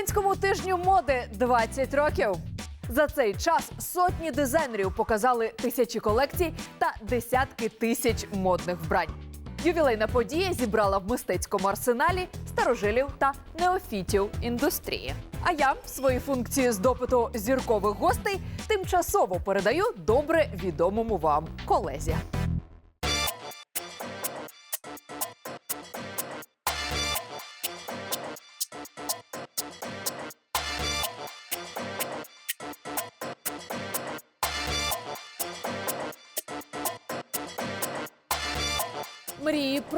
Українському тижню моди 20 років. За цей час сотні дизайнерів показали тисячі колекцій та десятки тисяч модних вбрань. Ювілейна подія зібрала в мистецькому арсеналі старожилів та неофітів індустрії. А я свої функції з допиту зіркових гостей тимчасово передаю добре відомому вам колезі.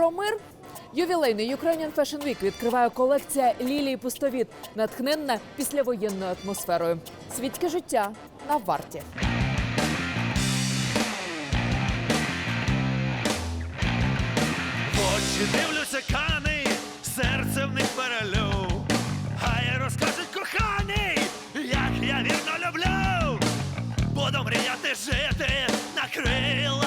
Про мир. Ювілейний Ukrainian Fashion Week відкриває колекція Лілії Пустовіт, натхненна післявоєнною атмосферою. Світське життя на варті. Очі дивлюся кани, серце в них перелю. Хай розкажуть коханий, як я вірно люблю. Буду мріяти жити на крилах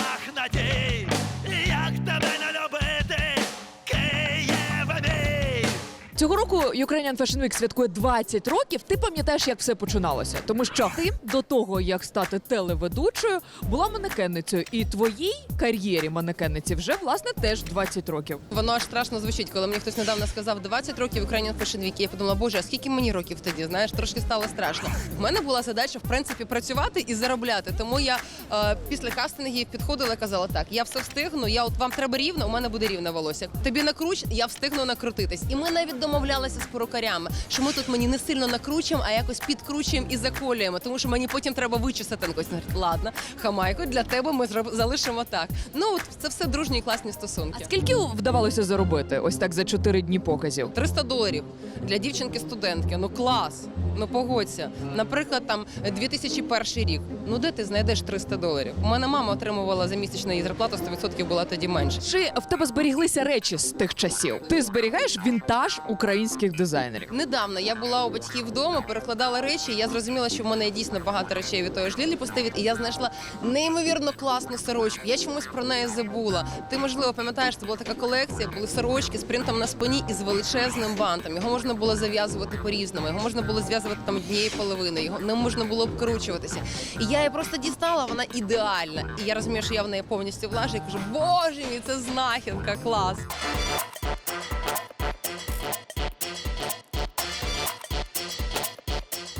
Цього року Ukrainian Fashion Week святкує 20 років. Ти пам'ятаєш, як все починалося? Тому що ти до того, як стати телеведучою, була манекенницею, і твоїй кар'єрі манекенниці вже власне теж 20 років. Воно аж страшно звучить, коли мені хтось недавно сказав 20 років Ukrainian Fashion Week. Я подумала, боже, а скільки мені років тоді? Знаєш, трошки стало страшно. У мене була задача в принципі працювати і заробляти. Тому я е, після кастингів підходила казала: так, я все встигну. Я от вам треба рівно, у мене буде рівне волосся. Тобі накруч, я встигну накрутитись. І ми навіть домовлялися з порукарями, що ми тут мені не сильно накручуємо, а якось підкручуємо і заколюємо, тому що мені потім треба вичесати. Говорить, ладно, хамайко, для тебе ми залишимо так. Ну от це все дружні і класні стосунки. А скільки вдавалося заробити ось так за 4 дні показів? 300 доларів для дівчинки-студентки. Ну клас. Ну погодься. Наприклад, там 2001 рік. Ну де ти знайдеш 300 доларів? У мене мама отримувала за місячну її зарплату 100% була тоді менше. Чи в тебе зберіглися речі з тих часів? Ти зберігаєш вінтаж українських дизайнерів? Недавно я була у батьків вдома, перекладала речі. і Я зрозуміла, що в мене дійсно багато речей від тої ж Лілі Пустовіт, і я знайшла неймовірно класну сорочку. Я чомусь про неї забула. Ти можливо пам'ятаєш, це була така колекція, були сорочки з принтом на спині і з величезним бантом. Його можна було зав'язувати по-різному. Його можна було зв'язувати там однією половиною. Його не можна було обкручуватися. І я її просто дістала, вона ідеальна. І я розумію, що я в неї повністю влажу. і кажу, боже мій, це знахідка, клас.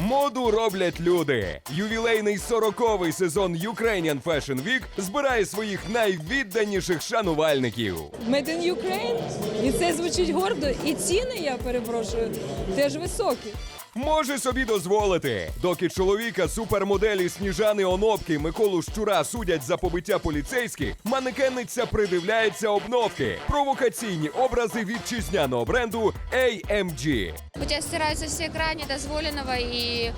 Моду роблять люди. Ювілейний 40-й сезон Ukrainian Fashion Week збирає своїх найвідданіших шанувальників. Made in Ukraine. І це звучить гордо. І ціни, я перепрошую, теж високі. Може собі дозволити, доки чоловіка супермоделі Сніжани Онопки Миколу Щура судять за побиття поліцейських, манекенниця придивляється обновки, провокаційні образи вітчизняного бренду AMG. Хоча стираються всі все дозволеного и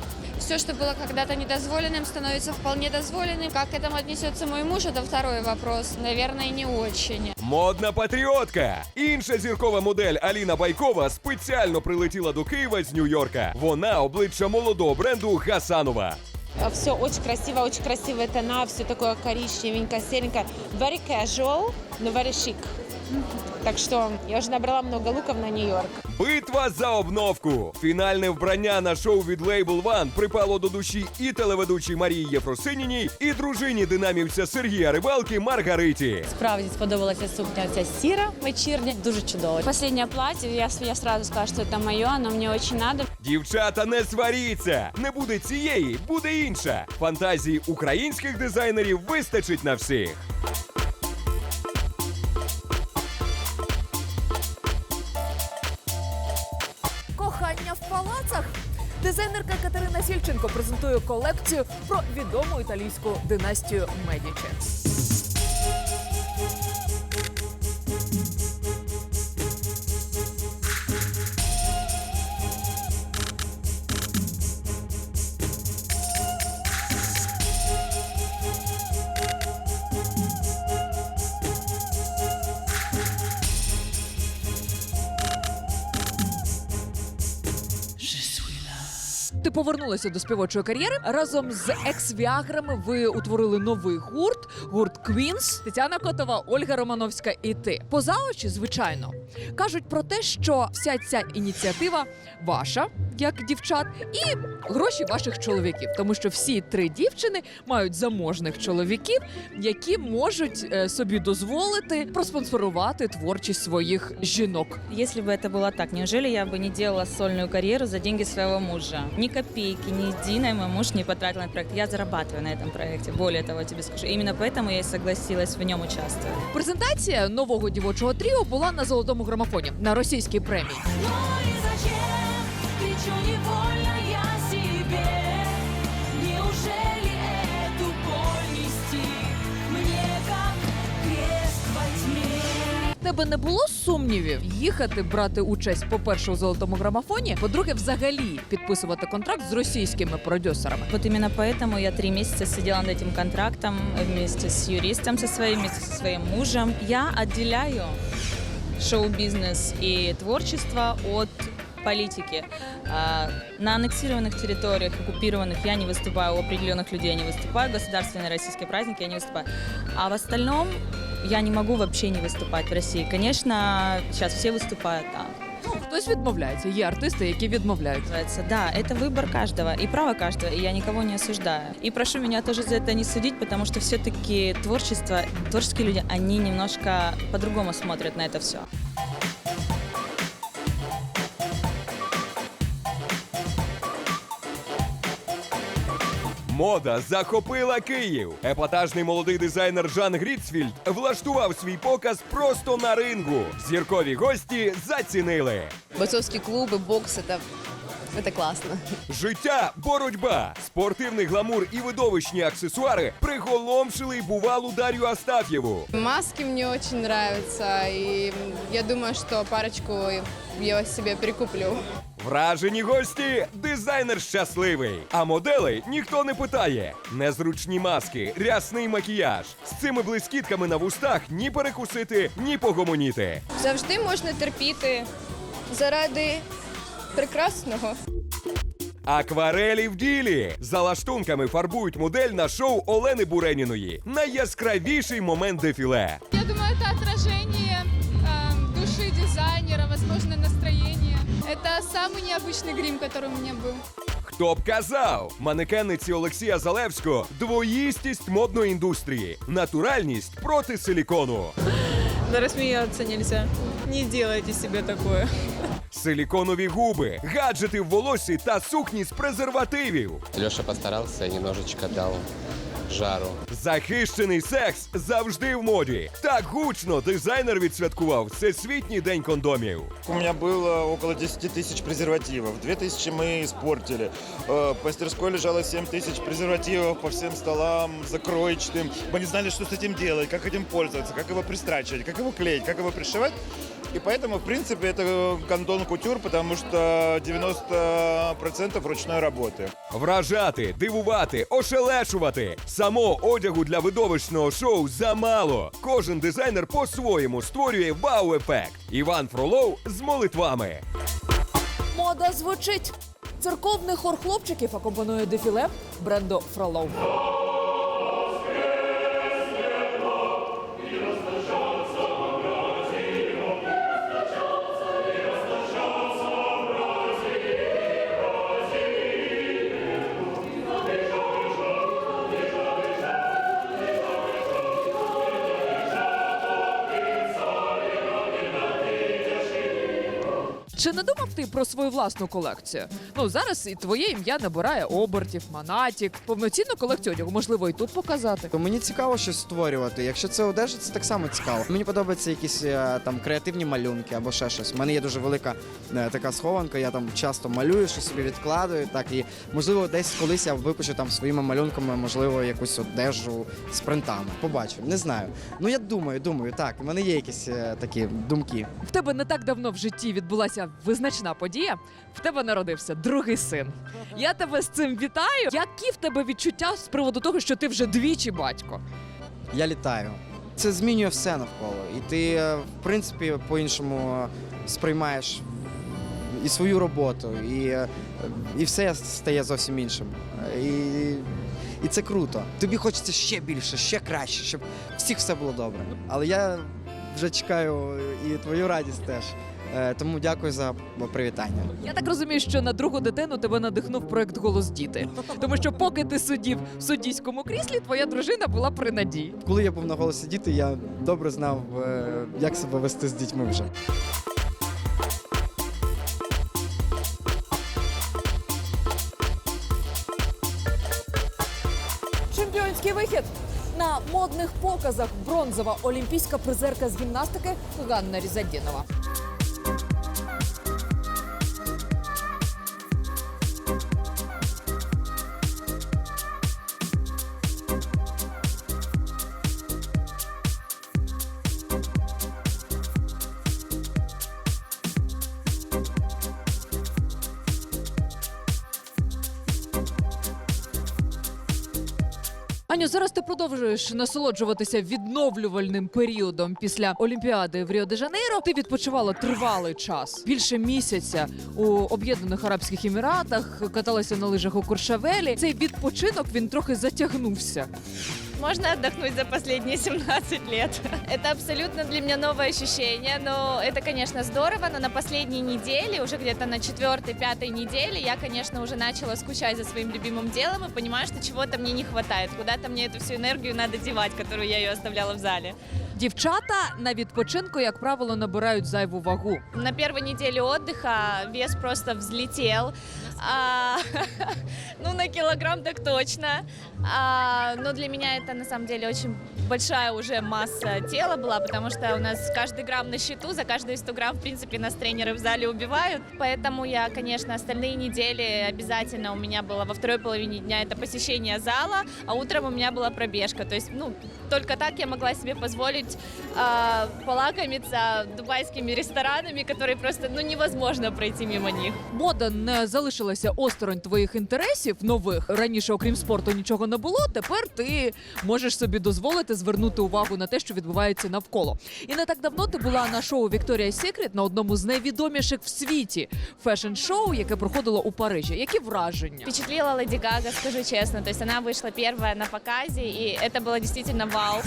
все, что было когда-то недозволенным, становится вполне дозволенным. Как к этому отнесется мой муж, это второй вопрос. Наверное, не очень. Модна патріотка. Інша зіркова модель Аліна Байкова спеціально прилетіла до Києва з Нью-Йорка. Вона обличчя молодого бренду Гасанова. Все очень красиво, очень красивая тона, все такое коричневенькое, серенькое. Very casual, но very chic. Так что я уже набрала много луков на Нью-Йорк. Битва за обновку. Фінальне вбрання на шоу від Label One припало до душі і телеведучій Марії Єфросиніній, і дружині динамівця Сергія Рибалки Маргариті. Справді сподобалася сукня ця сіра вечірня, дуже чудова. Последнее платье, я, я сразу скажу, что это мое, оно мне очень надо. Дівчата, не сваріться! Не буде цієї, буде інша. Фантазії українських дизайнерів вистачить на всіх. Дизайнерка Катерина Сільченко презентує колекцію про відому італійську династію Медічі. Ти повернулася до співочої кар'єри. Разом з екс-віаграми ви утворили новий гурт, гурт Квінс, Тетяна Котова, Ольга Романовська і ти. Поза очі, звичайно, кажуть про те, що вся ця ініціатива ваша, як дівчат, і гроші ваших чоловіків, тому що всі три дівчини мають заможних чоловіків, які можуть е, собі дозволити проспонсорувати творчість своїх жінок. Если бы это было так, неужели я бы не делала сольную карьеру за деньги своего мужа? Ни копейки, ни единой мой муж не потратил на этот проект. Я зарабатываю на этом проекте. Более того, тебе скажу. Именно поэтому я и согласилась в нем участвовать. Презентація нового дівочого тріо була на золотому грамофоні на російській премії. Тебе не було сумнівів їхати брати участь, по-перше, у золотому грамофоні, по-друге, взагалі підписувати контракт з російськими продюсерами. Вот именно поэтому я три месяца сидела над этим контрактом вместе с юристом со своим, вместе со своим мужем. Я отделяю шоу-бизнес и творчество от политики. А, На аннексированных территориях, оккупированных я не выступаю, у определенных людей я не выступаю, государственные российские праздники я не выступаю. А в остальном я не могу вообще не выступать в России. Конечно, сейчас все выступают там. Ну, хтось відмовляється. Є артисти, які відмовляються. Называется, Да, это выбор каждого и право каждого, и я никого не осуждаю. И прошу меня тоже за это не судить, потому что все-таки творчество, творческие люди, они немножко по-другому смотрят на это все. Мода захопила Київ. Епатажний молодий дизайнер Жан Гріцфільд влаштував свій показ просто на рингу. Зіркові гості зацінили. Бойцовські клуби, бокс це, це класно. Життя, боротьба, спортивний гламур і видовищні аксесуари приголомшили й бувалу Дар'ю Астаф'єву. Маски мне очень нравятся, и я думаю, что парочку я себе прикуплю. Вражені гості, дизайнер щасливий. А моделей ніхто не питає. Незручні маски, рясний макіяж. З цими блискітками на вустах ні перекусити, ні погомоніти. Завжди можна терпіти заради прекрасного. Акварелі в ділі за лаштунками фарбують модель на шоу Олени Буреніної. Найяскравіший момент дефіле. Я думаю, это отражение э, души дизайнера, возможно, настроения. Это самый необычный грим, который у меня был. Хто б казав, манекенниці Олексія Залевського двоїстість модної індустрії, натуральність проти силікону. Да рассмеяться нельзя. Не делайте себе такое. Силіконові губи, гаджети в волосі та сукні з презервативів. Леша постарался и немножечко дал жару. Захищений секс завжди в моді. Так гучно дизайнер відсвяткував Всесвітній день кондомів. У меня было около 10 тысяч презервативов. 2 тысячи мы испортили. Э, В мастерской лежало 7 тысяч презервативов по всем столам, закроечным. Мы не знали, что с этим делать, как этим пользоваться, как его пристрачивать, как его клеить, как его пришивать. И поэтому, в принципе, это кондон кутюр, потому что 90% ручной работы. Вражати, дивувати, ошелешувати. Самого одягу для видовищного шоу замало. Кожен дизайнер по-своєму створює вау-ефект. Іван Фролов з молитвами. Мода звучить. Церковний хор хлопчиків акомпанує дефіле бренду Фролов. Чи не думав ти про свою власну колекцію? Ну зараз і твоє ім'я набирає обертів, манатік, повноцінну колекцію одягу, можливо, і тут показати. Мені цікаво щось створювати. Якщо це одежа, це так само цікаво. Мені подобаються якісь е, там креативні малюнки або ще щось. У мене є дуже велика е, така схованка. Я там часто малюю, щось собі відкладую. Так і можливо, десь колись я випущу там своїми малюнками, можливо, якусь одежу з принтами. Побачу, не знаю. Ну я думаю, думаю, так. У мене є якісь е, такі думки. В тебе не так давно в житті відбулася визначна подія. В тебе народився другий син. Я тебе з цим вітаю. Які в тебе відчуття з приводу того, що ти вже двічі батько? Я літаю. Це змінює все навколо. І ти, е, в принципі, по-іншому сприймаєш і свою роботу, і, е, і все стає зовсім іншим. І, і це круто. Тобі хочеться ще більше, ще краще, щоб всіх все було добре. Але я вже чекаю і твою радість теж. Е, Тому дякую за привітання. Я так розумію, що на другу дитину тебе надихнув проект Голос діти. Тому що поки ти сидів в суддійському кріслі, твоя дружина була при надії. Коли я був на голосі діти, я добре знав, е, як себе вести з дітьми вже. Чемпіонський вихід на модних показах бронзова олімпійська призерка з гімнастики Ганна Різадінова. Аню, зараз ти продовжуєш насолоджуватися відновлювальним періодом після Олімпіади в Ріо-де-Жанейро. Ти відпочивала тривалий час, більше місяця у Об'єднаних Арабських Еміратах, каталася на лижах у Куршавелі. Цей відпочинок він трохи затягнувся. Можно отдохнуть за последние 17 лет. Это абсолютно для меня новое ощущение, но это, конечно, здорово, но на последней неделе, уже где-то на четвертой-пятой неделе, я, конечно, уже начала скучать за своим любимым делом и понимаю, что чего-то мне не хватает, куда-то мне эту всю энергию надо девать, которую я ее оставляла в зале. Дівчата на відпочинку, як правило, набирають зайву вагу. На первой неделе отдыха вес просто взлетел. А, ну, на килограмм так точно. А, но для меня это на самом деле очень большая уже масса тела была, потому что у нас каждый грамм на счету, за каждые 100 грамм, в принципе, нас тренеры в зале убивают. Поэтому я, конечно, остальные недели обязательно у меня было во второй половине дня это посещение зала, а утром у меня была пробежка. То есть, ну, только так я могла себе позволить а, полакомиться дубайскими ресторанами, которые просто, ну, невозможно пройти мимо них. Мода не залишилася осторонь твоїх інтересів нових. Раніше, окрім спорту, нічого не було. Тепер ти можеш собі дозволити звернути увагу на те, що відбувається навколо. І не так давно ти була на шоу Вікторія Сікрет на одному з найвідоміших в світі фешн-шоу, яке проходило у Парижі. Які враження? Впечатлила Леди Гага, скажу честно. То есть она вышла первая на показе, и это было действительно вау.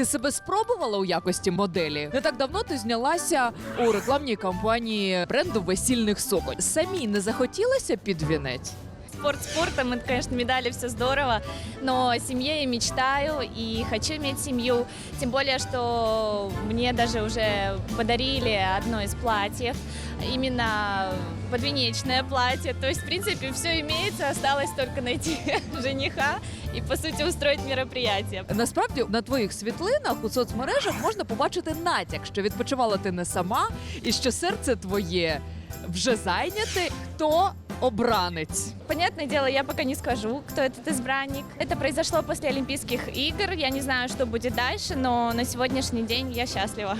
Ти себе спробувала у якості моделі? Не так давно ти знялася у рекламній кампанії бренду весільних суконь. Самі не захотілося під вінець? Спорт спортом, это, конечно, медали, все здорово, но о семье я мечтаю и хочу иметь семью. Тем более, что мне даже уже подарили одно из платьев, именно подвенечное платье. То есть, в принципе, все имеется, осталось только найти жениха и, по сути, устроить мероприятие. Насправді на твоїх світлинах у соцмережах можна побачити натяк, що відпочивала ти не сама, і що серце твоє вже зайняте. Хто обранець? Понятное дело, я пока не скажу, кто этот избранник. Это произошло после Олимпийских игр. Я не знаю, что будет дальше, но на сегодняшний день я счастлива.